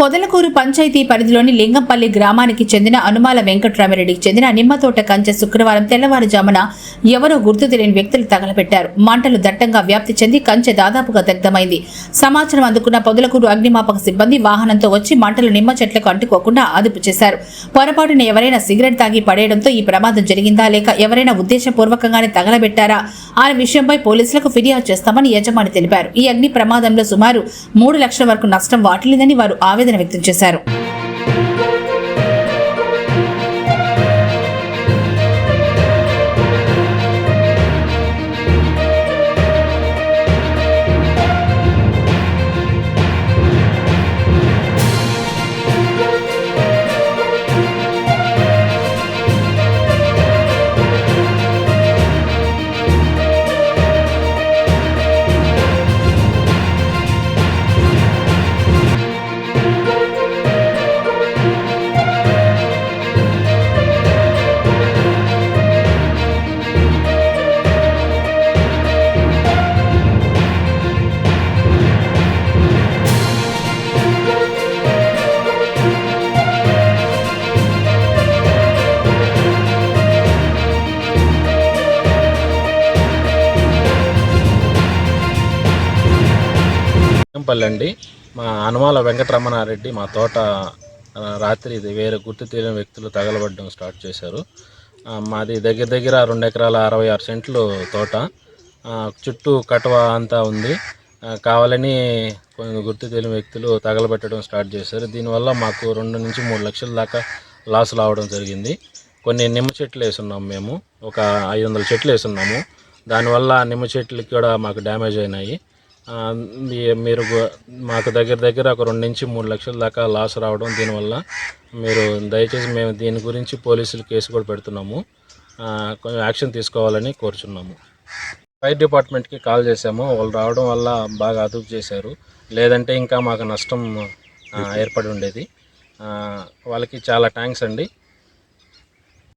పొదలకూరు పంచాయతీ పరిధిలోని లింగంపల్లి గ్రామానికి చెందిన అనుమాల వెంకట్రామిరెడ్డికి చెందిన నిమ్మతోట కంచె శుక్రవారం తెల్లవారుజామున ఎవరో గుర్తు తెలియని వ్యక్తులు తగలబెట్టారు. మంటలు దట్టంగా వ్యాప్తి చెంది కంచె దాదాపుగా దగ్ధమైంది. సమాచారం అందుకున్న పొదలకూరు అగ్నిమాపక సిబ్బంది వాహనంతో వచ్చి మంటలు నిమ్మ చెట్లకు అంటుకోకుండా అదుపు చేశారు. పొరపాటున ఎవరైనా సిగరెట్ తాగి పడేయడంతో ఈ ప్రమాదం జరిగిందా లేక ఎవరైనా ఉద్దేశపూర్వకంగానే తగలబెట్టారా అనే విషయంపై పోలీసులకు ఫిర్యాదు చేస్తామని యజమాని తెలిపారు. ఈ అగ్ని ప్రమాదంలో సుమారు మూడు లక్షల వరకు నష్టం వాటిల్లిందని వారు ఆవేదన వ్యక్తం చేశారు. పల్లి అండి. మా అనుమాల వెంకటరమణారెడ్డి మా తోట రాత్రి ఇది వేరే గుర్తు తెలియని వ్యక్తులు తగలబడడం స్టార్ట్ చేశారు. మాది దగ్గర దగ్గర రెండు ఎకరాల అరవై ఆరు సెంట్లు తోట. చుట్టూ కటవ అంతా ఉంది. కావాలని కొన్ని గుర్తు తెలియని వ్యక్తులు తగలబెట్టడం స్టార్ట్ చేశారు. దీనివల్ల మాకు రెండు నుంచి మూడు లక్షల దాకా లాస్ రావడం జరిగింది. కొన్ని నిమ్మ చెట్లు వేసున్నాము మేము. ఒక ఐదు వందల చెట్లు వేసున్నాము. దానివల్ల నిమ్మ చెట్లకి కూడా మాకు డ్యామేజ్ అయినాయి. మీరు మాకు దగ్గర దగ్గర ఒక రెండు నుంచి మూడు లక్షల దాకా లాస్ రావడం దీనివల్ల మీరు దయచేసి మేము దీని గురించి పోలీసులు కేసు కూడా పెడుతున్నాము. కొంచెం యాక్షన్ తీసుకోవాలని కోరుచున్నాము. ఫైర్ డిపార్ట్మెంట్కి కాల్ చేసాము వాళ్ళు రావడం వల్ల బాగా అదుపు చేశారు. లేదంటే ఇంకా మాకు నష్టం ఏర్పడి ఉండేది. వాళ్ళకి చాలా థ్యాంక్స్ అండి.